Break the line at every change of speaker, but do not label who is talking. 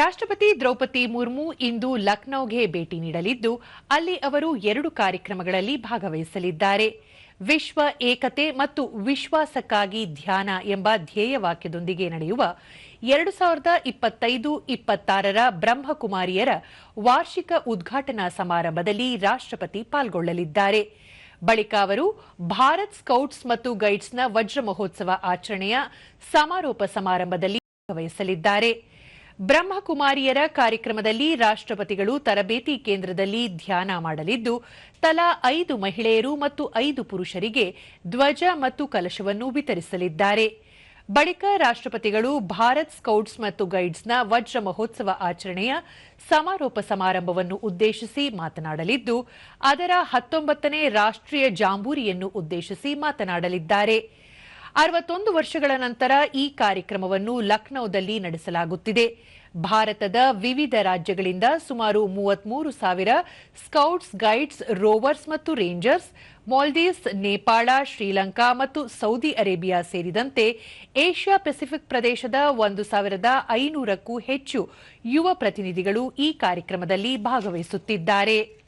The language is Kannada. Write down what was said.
ರಾಷ್ಟ್ರಪತಿ ದ್ರೌಪದಿ ಮುರ್ಮು ಇಂದು ಲಖನೌಗೆ ಭೇಟಿ ನೀಡಲಿದ್ದು, ಅಲ್ಲಿ ಅವರು ಎರಡು ಕಾರ್ಯಕ್ರಮಗಳಲ್ಲಿ ಭಾಗವಹಿಸಲಿದ್ದಾರೆ. ವಿಶ್ವ ಏಕತೆ ಮತ್ತು ವಿಶ್ವಾಸಕ್ಕಾಗಿ ಧ್ಯಾನ ಎಂಬ ಧ್ಯೇಯವಾಕ್ಯದೊಂದಿಗೆ ನಡೆಯುವ ಎರಡು ಸಾವಿರದ ಇಪ್ಪತ್ತೈದು ಇಪ್ಪತ್ತಾರರ ಬ್ರಹ್ಮಕುಮಾರಿಯರ ವಾರ್ಷಿಕ ಉದ್ಘಾಟನಾ ಸಮಾರಂಭದಲ್ಲಿ ರಾಷ್ಟ್ರಪತಿ ಪಾಲ್ಗೊಳ್ಳಲಿದ್ದಾರೆ. ಬಳಿಕ ಅವರು ಭಾರತ್ ಸ್ಕೌಟ್ಸ್ ಮತ್ತು ಗೈಡ್ಸ್ನ ವಜ್ರ ಮಹೋತ್ಸವ ಆಚರಣೆಯ ಸಮಾರೋಪ ಸಮಾರಂಭದಲ್ಲಿ ಭಾಗವಹಿಸಲಿದ್ದಾರೆ. ಬ್ರಹ್ಮಕುಮಾರಿಯರ ಕಾರ್ಯಕ್ರಮದಲ್ಲಿ ರಾಷ್ಟ್ರಪತಿಗಳು ತರಬೇತಿ ಕೇಂದ್ರದಲ್ಲಿ ಧ್ಯಾನ ಮಾಡಲಿದ್ದು, ತಲಾ ಐದು ಮಹಿಳೆಯರು ಮತ್ತು ಐದು ಪುರುಷರಿಗೆ ಧ್ವಜ ಮತ್ತು ಕಲಶವನ್ನು ವಿತರಿಸಲಿದ್ದಾರೆ. ಬಳಿಕ ರಾಷ್ಟ್ರಪತಿಗಳು ಭಾರತ್ ಸ್ಕೌಟ್ಸ್ ಮತ್ತು ಗೈಡ್ಸ್ನ ವಜ್ರ ಮಹೋತ್ಸವ ಆಚರಣೆಯ ಸಮಾರೋಪ ಸಮಾರಂಭವನ್ನು ಉದ್ದೇಶಿಸಿ ಮಾತನಾಡಲಿದ್ದು, ಅದರ ಹತ್ತೊಂಬತ್ತನೇ ರಾಷ್ಟ್ರೀಯ ಜಾಂಬೂರಿಯನ್ನು ಉದ್ದೇಶಿಸಿ ಮಾತನಾಡಲಿದ್ದಾರೆ. ಅರವತ್ತೊಂದು ವರ್ಷಗಳ ನಂತರ ಈ ಕಾರ್ಯಕ್ರಮವನ್ನು ಲಖನೌದಲ್ಲಿ ನಡೆಸಲಾಗುತ್ತಿದೆ. ಭಾರತದ ವಿವಿಧ ರಾಜ್ಯಗಳಿಂದ ಸುಮಾರು ಮೂವತ್ಮೂರು ಸಾವಿರ ಸ್ಕೌಟ್ಸ್, ಗೈಡ್ಸ್, ರೋವರ್ಸ್ ಮತ್ತು ರೇಂಜರ್ಸ್, ಮಾಲ್ದೀವ್ಸ್, ನೇಪಾಳ, ಶ್ರೀಲಂಕಾ ಮತ್ತು ಸೌದಿ ಅರೇಬಿಯಾ ಸೇರಿದಂತೆ ಏಷ್ಯಾ ಪೆಸಿಫಿಕ್ ಪ್ರದೇಶದ ಒಂದು ಸಾವಿರದ ಐನೂರಕ್ಕೂ ಹೆಚ್ಚು ಯುವ ಪ್ರತಿನಿಧಿಗಳು ಈ ಕಾರ್ಯಕ್ರಮದಲ್ಲಿ ಭಾಗವಹಿಸುತ್ತಿದ್ದಾರೆ.